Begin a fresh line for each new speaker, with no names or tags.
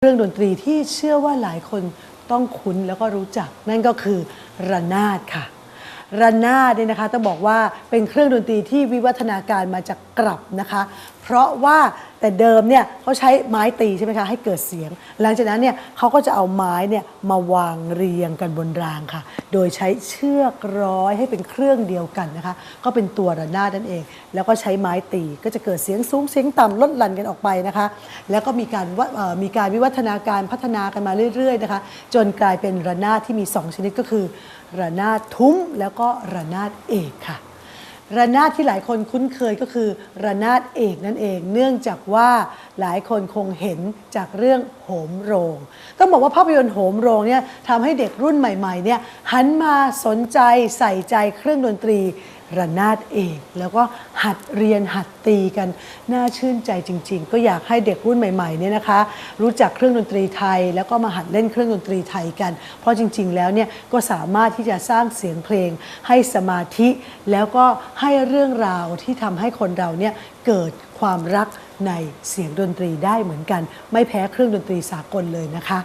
เครื่องดนตรีที่เชื่อว่าหลายคนต้องคุ้นแล้วก็รู้จัก นั่นก็คือระนาดค่ะระนาดเนี่ยนะคะต้องบอกว่าเป็นเครื่องดนตรีที่วิวัฒนาการมาจากกลับนะคะ เพราะว่าแต่เดิมเนี่ยเขาใช้ไม้ตีใช่ไหมคะให้เกิดเสียง หลังจากนั้นเนี่ยเขาก็จะเอาไม้เนี่ยมาวางเรียงกันบนรางค่ะ โดยใช้เชือกร้อยให้เป็นเครื่องเดียวกันนะคะ ก็เป็นตัวระนาดนั่นเอง แล้วก็ใช้ไม้ตีก็จะเกิดเสียงสูงเสียงต่ำลดหลั่นกันออกไปนะคะ แล้วก็มีการวะเอ่อมีการวิวัฒนาการพัฒนากันมาเรื่อยๆนะคะ จนกลายเป็นระนาดที่มี 2 ชนิดก็คือ ระนาดทุ้มแล้วก็ระนาดเอกค่ะ ระนาดที่หลายคนคุ้นเคยก็คือระนาดเอกนั่นเอง เนื่องจากว่าหลายคนคงเห็นจากเรื่องโหมโรง ต้องบอกว่าภาพยนตร์โหมโรงเนี่ยทำให้เด็กรุ่นใหม่ๆเนี่ยหันมาสนใจใส่ใจเครื่องดนตรี ระนาดเอกแล้วก็หัดเรียนหัดตีกันน่าชื่นใจจริง ๆ ก็อยากให้เด็กรุ่นใหม่ๆเนี่ยนะคะ รู้จักเครื่องดนตรีไทย แล้วก็มาหัดเล่นเครื่องดนตรีไทยกัน เพราะจริง ๆ แล้วเนี่ยก็สามารถที่จะสร้างเสียงเพลง ให้สมาธิ แล้วก็ให้เรื่องราวที่ทำให้คนเราเนี่ยเกิดความรักในเสียงดนตรีได้เหมือนกัน ไม่แพ้เครื่องดนตรีสากลเลยนะคะ